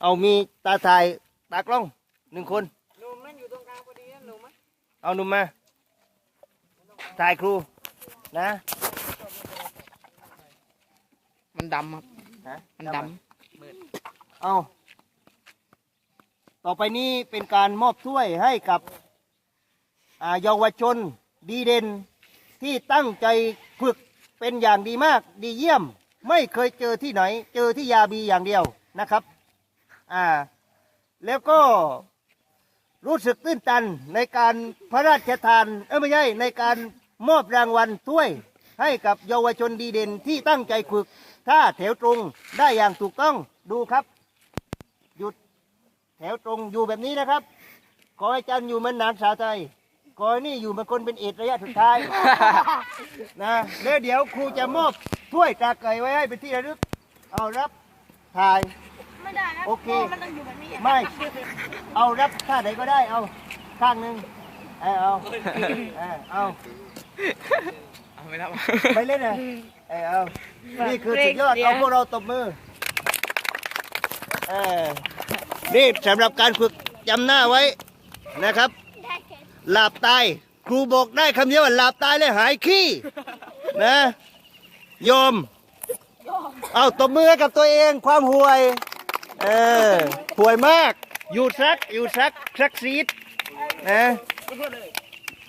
เอามีตาถ่ายตากล้องหนึ่งคน หนุ่มมันอยู่ตรงกลางพอดีนะหนุ่มมันเอาหนุ่มมา ถ่ายครูนะมันดำครับ ฮะมันดเอาต่อไปนี้เป็นการมอบถ้วยให้กับอ่าเยาวชนดีเด่น ที่ตั้งใจฝึกเป็นอย่างดีมากดีเยี่ยม ไม่เคยเจอที่ไหน เจอที่ยาบีอย่างเดียวนะครับ อ่า แล้วก็รู้สึกตื้นตันในการพระราชทาน เอ้ยไม่ใช่ในการมอบรางวัลถ้วยให้กับเยาวชนดีเด่นที่ตั้งใจฝึกท่าแถวตรงได้อย่างถูกต้องดูครับ หยุดแถวตรงอยู่แบบนี้นะครับ ขอให้จันอยู่เหมือนหนานสาวไทยขอให้นี่อยู่เหมือนคนเป็นเอดระยะสุดท้าย นะแล้วเดี๋ยวครูจะมอบถ้วยตาไก่ไว้ให้เป็นที่ระลึก เอารับถ่าย ไม่ได้นะโอเคพราะมันต้องอยู่แบบนี้ไม่ เอารับท่าไหนก็ได้ เอา ข้างหนึ่งเออเอาเออเอาำเอาไม่รับไปเล่นนะเออเอา นี่คือสุดยอด เอาพวกเราตบมือ เออ นี่สำหรับการฝึกจำหน้าไว้นะครับ หลับตาย ครูบอกได้คำเดียวว่าหลับตายเลยหายขี้นะโยมเอาตบมือให้กับตัวเองความห่วย เออห่วยมาก อยู่ซัก อยู่ซักซักซีดนะ